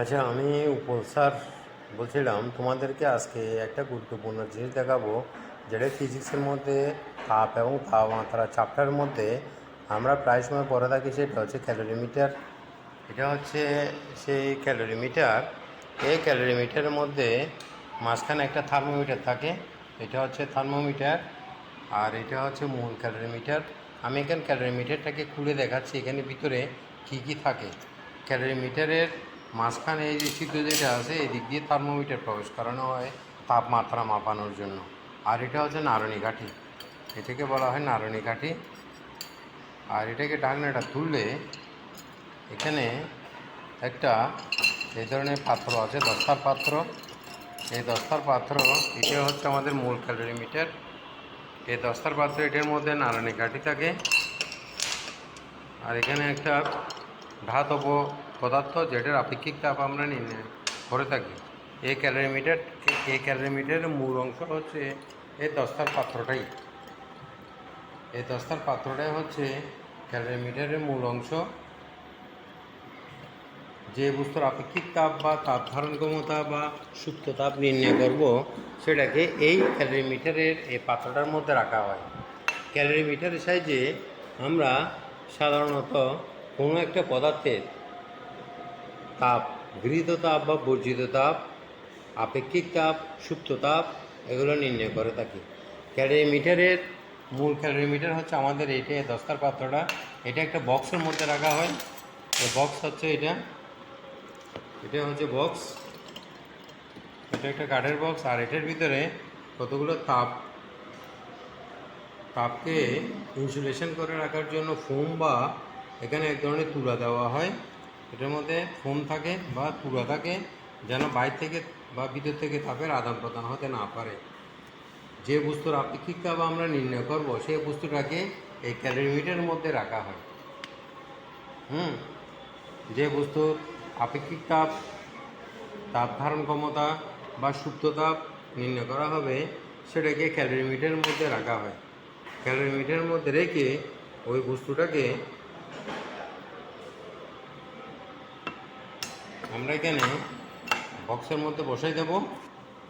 আচ্ছা আমি উপল স্যার বলছিলাম তোমাদেরকে আজকে একটা গুরুত্বপূর্ণ জিনিস দেখাবো, যেটা ফিজিক্সের মধ্যে তাপ এবং তাপমাত্রা চাপটার মধ্যে আমরা প্রায় সময় পড়ে থাকি, সেটা হচ্ছে ক্যালোরিমিটার। এটা হচ্ছে সেই ক্যালোরিমিটার। এই ক্যালোরিমিটারের মধ্যে মাঝখানে একটা থার্মোমিটার থাকে, এটা হচ্ছে থার্মোমিটার, আর এটা হচ্ছে মূল ক্যালোরিমিটার। আমি এখানে ক্যালোরিমিটারটাকে খুলে দেখাচ্ছি, এখানে ভিতরে কী কী থাকে। ক্যালোরিমিটারের মাঝখানে এই যে ছিদ্র যেটা আছে, এই দিক দিয়ে থার্মোমিটার প্রবেশ করানো হয় তাপমাত্রা মাপানোর জন্য। আর এটা হচ্ছে নারণী কাঠি। এটাকে বলা হয় নারণী কাঠি। আর এটাকে ডাকনাটা তুললে এখানে একটা এই ধরনের পাত্র আছে, দস্তার পাত্র। এই দস্তার পাত্র, এটা হচ্ছে আমাদের মূল ক্যালোরিমিটার এই দস্তার পাত্র, এটার মধ্যে নারায়ণী কাঠি থাকে। আর এখানে একটা ধাতব পদার্থ যেটার আপেক্ষিক তাপ আমরা নির্ণয় করে থাকি। এই ক্যালোরিমিটার এই ক্যালোরিমিটারের মূল অংশ হচ্ছে এই দস্তার পাত্রটাই। এই দস্তার পাত্রটাই হচ্ছে ক্যালোরিমিটারের মূল অংশ। যে বস্তুর আপেক্ষিক তাপ বা তাপ ধারণ ক্ষমতা বা সুপ্ত তাপ নির্ণয় করব, সেটাকে এই ক্যালোরিমিটারের এই পাত্রটার মধ্যে রাখা হয়। ক্যালোরিমিটারের সাহায্যে আমরা সাধারণত কোনো একটা পদার্থের তাপ গৃহীত তাপ বা বর্জিত তাপ, আপেক্ষিক তাপ সুপ্ত তাপ, এগুলো নির্ণয় করে থাকি ক্যালোরিমিটারের মূল ক্যালোরিমিটার হচ্ছে আমাদের এইটা দস্তার পাত্রটা। এটা একটা বক্সের মধ্যে রাখা হয়। বক্স হচ্ছে এটা। এটা হচ্ছে বক্স। এটা একটা কাঠের বক্স। আর এটার ভিতরে কতগুলো তাপ? তাপকে ইনসুলেশন করে রাখার জন্য ফোম বা এখানে এক ধরনের তুলা দেওয়া হয়। এটার মধ্যে ফোম থাকে বা তুলা থাকে, যেন বাইর থেকে বা ভিতর থেকে তাপের আদান প্রদান হতে না পারে। যে বস্তুর আপেক্ষিক তাপ আমরা নির্ণয় করব সেই বস্তুটাকে এই ক্যালোরিমিটারের মধ্যে রাখা হয়। হুম? যে বস্তুর আপেক্ষিক তাপ তাপ ধারণ ক্ষমতা বা সুপ্ত তাপ নির্ণয় করা হবে, সেটাকে ক্যালোরিমিটারের মধ্যে রাখা হয়। ক্যালোরিমিটারের মধ্যে রেখে ওই বস্তুটাকে আমরা এখানে বক্সের মধ্যে বসাই দেব।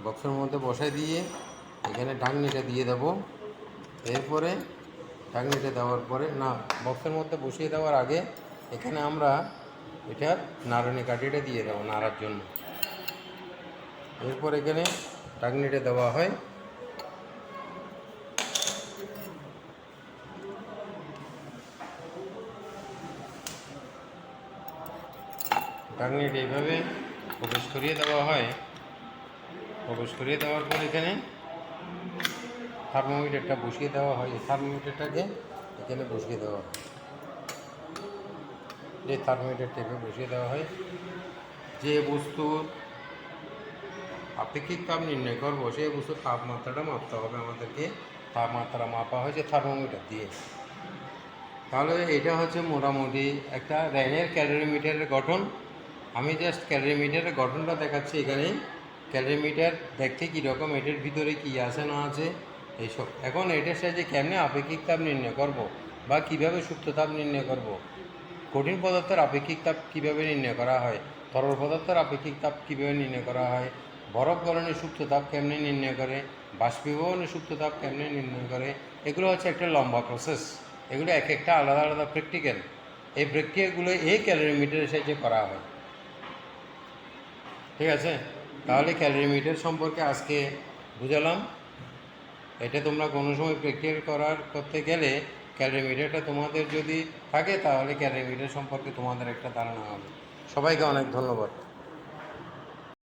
বক্সের মধ্যে বসাই দিয়ে এখানে ডাকনিটা দিয়ে দেব। এরপরে ডাকনিটা দেওয়ার পরে, না, বক্সের মধ্যে বসিয়ে দেওয়ার আগে এখানে আমরা এটা নাড়নি কাঠিটা দিয়ে দেবো নাড়ার জন্য। এরপর এখানে ডাকনিটা দেওয়া হয়। ডাকনিটা এইভাবে প্রবেশ করিয়ে দেওয়া হয়। প্রবেশ করিয়ে দেওয়ার পর এখানে থার্মোমিটারটা বসিয়ে দেওয়া হয়। এই থার্মোমিটারটাকে এখানে বসিয়ে দেওয়া হয়। যে থার্মোমিটার টেপে বসিয়ে দেওয়া হয়। যে বস্তুর আপেক্ষিক তাপ নির্ণয় করব, সেই বস্তুর তাপমাত্রাটা মাপতে হবে আমাদেরকে। তাপমাত্রা মাপা হয়েছে থার্মোমিটার দিয়ে। তাহলে এটা হচ্ছে মোটামুটি একটা র্যানের ক্যালোরিমিটারের গঠন। আমি জাস্ট ক্যালোরিমিটারের গঠনটা দেখাচ্ছি এখানে ক্যালোরিমিটার দেখতে কীরকম এটার ভিতরে কী আছে না আছে এইসব এখন এটার সাহায্যে কেমনে আপেক্ষিক তাপ নির্ণয় করব বা কীভাবে সুপ্ত তাপ নির্ণয় করব? কঠিন পদার্থের আপেক্ষিক তাপ কীভাবে নির্ণয় করা হয়? তরল পদার্থের আপেক্ষিক তাপ কীভাবে নির্ণয় করা হয়? বরফ গলনের সুপ্ত তাপ কেমনে নির্ণয় করে? বাষ্পীভবনের সুপ্ত তাপ কেমনে নির্ণয় করে? এগুলো হচ্ছে একটা লম্বা প্রসেস এগুলো এক একটা আলাদা আলাদা প্র্যাকটিক্যাল এই প্র্যাকটিক্যালগুলো এই ক্যালোরিমিটারের সাহায্যে করা হয়। ঠিক আছে? তাহলে ক্যালোরিমিটার সম্পর্কে আজকে বুঝালাম। এটা তোমরা কোনো সময় প্র্যাকটিক্যাল করার করতে গেলে ক্যালোরিমিটারটা তোমাদের যদি থাকে, তাহলে ক্যালোরিমিটার সম্পর্কে তোমাদের একটা ধারণা হবে। সবাইকে অনেক ধন্যবাদ।